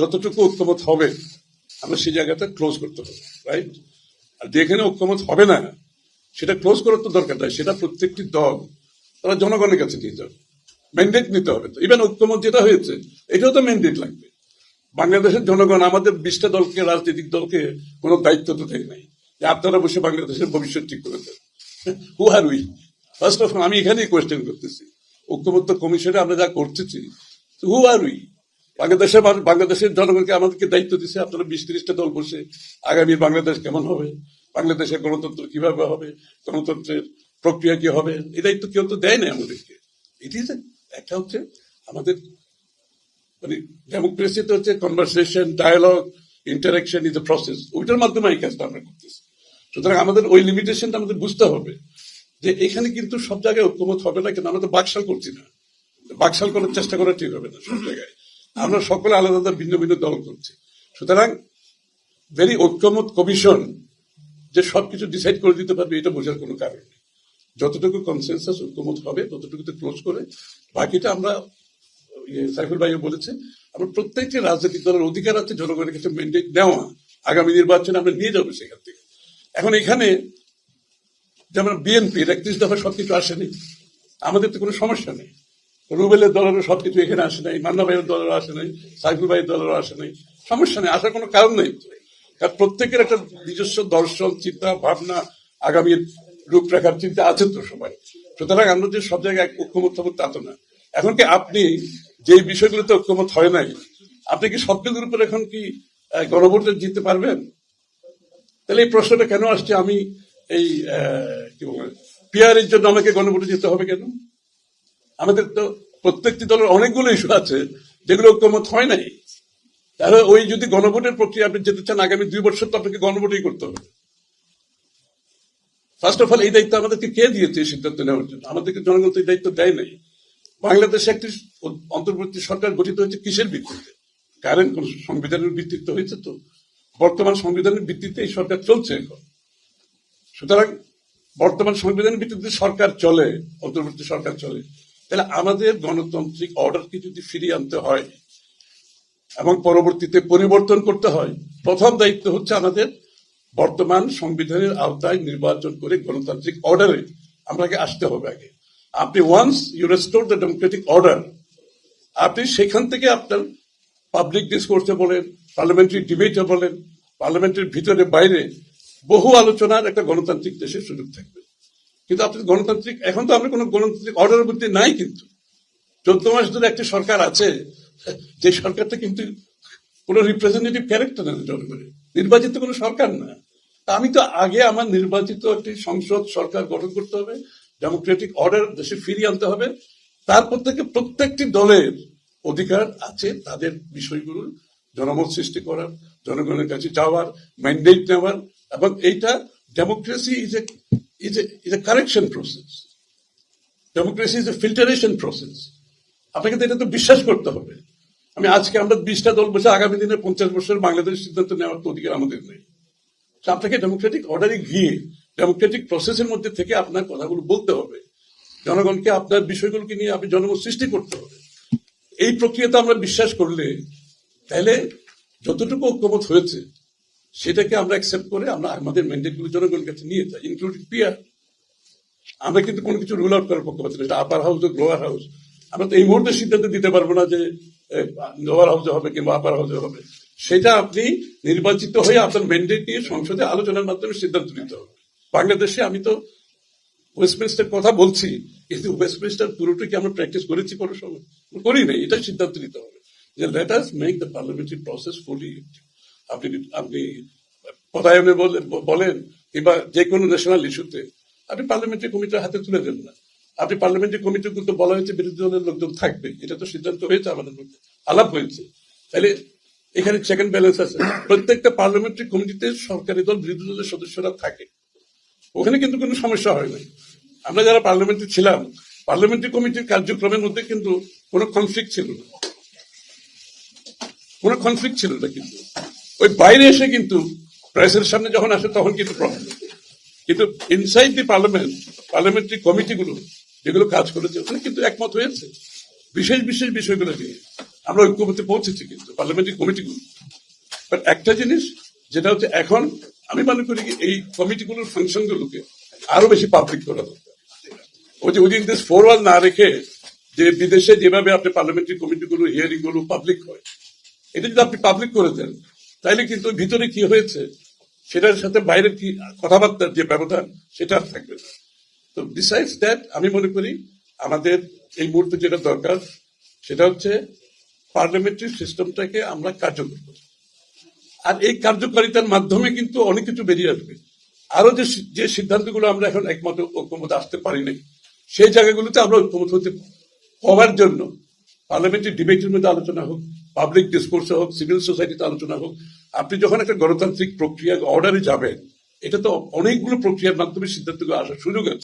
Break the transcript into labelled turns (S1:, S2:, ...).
S1: যতটুকু ঐক্যমত হবে, আমরা সেই জায়গাটা ক্লোজ করতে হবে রাইট আর যেখানে ঐক্যমত হবে না, সেটা ক্লোজ করার তো দরকার নাই, সেটা প্রত্যেকটি দল, তারা জনগণের কাছে নিয়ে যাবে ম্যান্ডেট নিতে হবে তো। ইভেন ঐক্যমত যেটা হয়েছে, এটাও তো ম্যান্ডেট লাগবে। বাংলাদেশের জনগণ, আমাদের বিশটা দলকে, রাজনৈতিক দলকে কোনো দায়িত্ব তো দেয় নাই, যে আপনারা বসে বাংলাদেশের ভবিষ্যৎ ঠিক করে দেন। Who are we first of আমি এখানেই কোয়েশ্চেন করতেছি। ঐক্যমত্য কমিশনে আমরা যা করতেছি হু আর উই বাংলাদেশের বাংলাদেশের জনগণকে আমাদেরকে দায়িত্ব দিচ্ছে আপনারা বিশ তিরিশটা দল বসে আগামী বাংলাদেশ কেমন হবে? বাংলাদেশের গণতন্ত্র কীভাবে হবে? গণতন্ত্রের প্রক্রিয়া কি হবে? এই দায়িত্ব কেউ তো দেয় না আমাদেরকে। এটি একটা হচ্ছে আমাদের মানে ডেমোক্রেসিতে হচ্ছে conversation dialogue interaction is a process ওইটার মাধ্যমে এই কাজটা আমরা করতেছি। সুতরাং আমাদের ওই লিমিটেশনটা আমাদের বুঝতে হবে যে এখানে কিন্তু সব জায়গায় ঐক্যমত হবে না, কিন্তু আমরা তো বাকশাল করছি না। বাকশাল করার চেষ্টা করা ঠিক হবে না সব জায়গায়। আমরা সকলে আলাদা আলাদা ভিন্ন ভিন্ন দল করছি। সুতরাং ভেরি ঐক্যমত কমিশন যে সবকিছু ডিসাইড করে দিতে পারবে এটা বোঝার কোনো কারণ নেই। যতটুকু কনসেন্সাস ঐক্যমত হবে ততটুকুতে ক্লোজ করে বাকিটা আমরা ইয়ে, সাইফুল ভাইও বলেছে আমরা প্রত্যেকটি রাজনৈতিক দলের অধিকার আছে জনগণের কাছে মেন্ডেট নেওয়া। আগামী নির্বাচনে আমরা নিয়ে যাব সেখান থেকে। এখন এখানে যেমন বিএনপির একত্রিশ দফা সবকিছু আসেনি। আমাদের তো কোনো সমস্যা নেই। রুবেলের দলেরও সবকিছু এখানে আসে নাই, মান্না ভাইয়ের দলেরও আসে নাই, সাইফুল ভাইয়ের দলেরও আসে নাই। সমস্যা নেই, আসার কোনো কারণ নেই। কারণ প্রত্যেকের একটা নিজস্ব দর্শন, চিন্তা, ভাবনা, আগামী রূপরেখার চিন্তা আছে তো সবাই। সুতরাং আমরা যে সব জায়গায় ঐক্যমত হব তা তো না। এখন কি আপনি যে বিষয়গুলোতে ঐক্যমত হয় নাই, আপনি কি সবগুলোর উপর এখন কি গণভোটে জিততে পারবেন? তাহলে এই প্রশ্নটা কেন আসছে? আমি এই কি বলব পিয়ারের জন্য আমাকে গণভোটে যেতে হবে কেন? আমাদের তো প্রত্যেকটি দলের অনেকগুলো ইস্যু আছে, যেগুলো ঐক্যমত হয় নাই। তাহলে ওই যদি গণভোটের প্রক্রিয়া আপনি যেতে চান, আগামী দুই বছর তো আপনাকে গণভোটই করতে হবে। ফার্স্ট অফ অল এই দায়িত্ব আমাদেরকে কে দিয়েছে সিদ্ধান্ত নেওয়ার জন্য? আমাদেরকে জনগণ তো এই দায়িত্ব দেয় নাই। বাংলাদেশে একটি অন্তর্বর্তী সরকার গঠিত হয়েছে কিসের ভিত্তিতে? কারেন্ট কোন সংবিধানের ভিত্তিতে হয়েছে তো? বর্তমান সংবিধানের ভিত্তিতে এই সরকার চলছে এখন। সুতরাং বর্তমান সংবিধানের ভিত্তিতে সরকার চলে, অন্তর্বর্তী সরকার চলে। তাহলে আমাদের গণতান্ত্রিক অর্ডারকে যদি ফিরিয়ে আনতে হয় এবং পরবর্তীতে পরিবর্তন করতে হয়, প্রথম দায়িত্ব হচ্ছে আমাদের বর্তমান সংবিধানের আওতায় নির্বাচন করে গণতান্ত্রিক অর্ডারে আমাকে আসতে হবে আগে। আপনি once you restore the democratic order আপনি সেখান থেকে আপনার পাবলিক ডিসকোর্সে বলেন পার্লামেন্টারি ডিবেটে বলেন পার্লামেন্টের ভিতরে বাইরে বহু আলোচনার একটা গণতান্ত্রিক দেশের সুযোগ থাকবে। কিন্তু আপনি গণতান্ত্রিক, এখন তো আমরা কোনো গণতান্ত্রিক অর্ডারের মধ্যে নাই কিন্তু। চোদ্দ মাস ধরে একটা সরকার আছে, যে সরকারটা কিন্তু কোনো রিপ্রেজেন্টেটিভ ক্যারেক্টার না জনগণের নির্বাচিত কোনো সরকার না। আমি তো আগে আমার নির্বাচিত একটি সংসদ সরকার গঠন করতে হবে ডেমোক্রেটিক অর্ডার দেশে ফিরিয়ে আনতে হবে। তারপর থেকে প্রত্যেকটি দলের অধিকার আছে, তাদের বিষয়গুলোর জনমত সৃষ্টি করার, জনগণের কাছে যাওয়ার ম্যান্ডেট নেওয়ার, এবং এইটা democracy is a is a is a correction process democracy is a filtration process আপনাকে তো এটা তো বিশ্বাস করতে হবে। আমি আজকে আমরা বিশটা দল বসে আগামী দিনে পঞ্চাশ বছর বাংলাদেশ সিদ্ধান্ত নেওয়ার তো অধিকার আমাদের নেই। আপনাকে ডেমোক্রেটিক অর্ডারে গিয়ে ডেমোক্রেটিক প্রসেসের মধ্যে থেকে আপনার কথাগুলো বলতে হবে। জনগণকে আপনার বিষয়গুলোকে নিয়ে আপনি জনমত সৃষ্টি করতে হবে। এই প্রক্রিয়াতে আমরা বিশ্বাস করলে তাহলে যতটুকু ঐক্যমত হয়েছে সেটাকে আমরা অ্যাকসেপ্ট করে আমরা আমাদের ম্যান্ডেটগুলো জনগণের কাছে নিয়ে যাই ইনক্লুডিং পিয়ার আমরা কিন্তু কোনো কিছু রুল আউট করার পক্ষপাতি না এটা আপার হাউস হোক লোয়ার হাউস আমরা তো এই মুহূর্তে সিদ্ধান্ত দিতে পারব না যে লোয়ার হাউসে হবে কিংবা আপার হাউসে হবে। সেটা আপনি নির্বাচিত হয়ে আপনার ম্যান্ডেট নিয়ে সংসদে আলোচনার মাধ্যমে সিদ্ধান্ত নিতে হবে। বাংলাদেশে আমি তো ওয়েস্টমিনিস্টার কথা বলছি, কিন্তু ওয়েস্টমিনিস্টার পুরোটা কি আমরা প্র্যাকটিস করেছি কোনো সময় করি নাই, এটা সিদ্ধান্ত নিতে হবে। যে let us make the parliamentary process fully আপনি আপনি পদায়নে বলেন, কিংবা যে কোনো ন্যাশনাল ইস্যুতে আপনি পার্লামেন্টারি কমিটির হাতে তুলে দেন না। আপনি পার্লামেন্টারি কমিটি কিন্তু বলা হয়েছে বিরোধী দলের লোকজন থাকবে, এটা তো সিদ্ধান্ত হয়েছে, আমাদের মধ্যে আলাপ হয়েছে। তাহলে এখানে সেকেন্ড ব্যালেন্স আছে। প্রত্যেকটা পার্লামেন্টারি কমিটিতে সরকারি দল, বিরোধী দলের সদস্যরা থাকে। ওখানে কিন্তু কোনো সমস্যা হয় নাই আমরা যারা পার্লামেন্টে ছিলাম পার্লামেন্টারি কমিটির কার্যক্রমের মধ্যে কিন্তু কোনো কনফ্লিক্ট ছিল না। কোনো কনফ্লিক্ট ছিল না কিন্তু। ওই বাইরে এসে কিন্তু প্রেসের সামনে যখন আসে, তখন কিন্তু প্রবলেম কিন্তু ইনসাইড দি পার্লামেন্ট পার্লামেন্টারি কমিটিগুলো যেগুলো কাজ করেছে, ওখানে কিন্তু একমত হয়েছে। বিশেষ বিশেষ বিষয়গুলো নিয়ে। আমরা ঐক্যমতে পৌঁছেছি কিন্তু পার্লামেন্টারি কমিটিগুলো বাট একটা জিনিস, যেটা হচ্ছে এখন, আমি মনে করি এই কমিটিগুলোর ফাংশন গুলোকে আরও বেশি পাবলিক করা দরকার। ওই যে উইদিন দিস ফোর ওয়াল না রেখে যে বিদেশে যেভাবে আপনি পার্লামেন্টারি কমিটিগুলো হিয়ারিংগুলো পাবলিক হয়, এটা যদি আপনি পাবলিক করে দেন তাইলে কিন্তু ভিতরে কি হয়েছে? সেটার সাথে বাইরের কি কথাবার্তার যে ব্যবধান, সেটা থাকবে না। তো বিসাইডস দ্যাট আমি মনে করি আমাদের এই মুহূর্তে যেটা দরকার, সেটা হচ্ছে পার্লামেন্টারি সিস্টেমটাকে আমরা কার্যকর করি। আর এই কার্যকারিতার মাধ্যমে কিন্তু অনেক কিছু বেরিয়ে আসবে। আরও যে যে সিদ্ধান্তগুলো আমরা এখন একমত, ঐক্যমত আসতে পারি নাই, সেই জায়গাগুলোতে আমরা ঐক্যমত হতে হওয়ার জন্য পার্লামেন্টারি ডিবেটের মধ্যে আলোচনা হোক পাবলিক ডিসকোর্সে হোক সিভিল সোসাইটিতে আলোচনা হোক, আপনি যখন একটা গণতান্ত্রিক প্রক্রিয়া অর্ডারে যাবেন, এটা তো অনেকগুলো প্রক্রিয়ার মাধ্যমে সিদ্ধান্ত আসার সুযোগ আছে।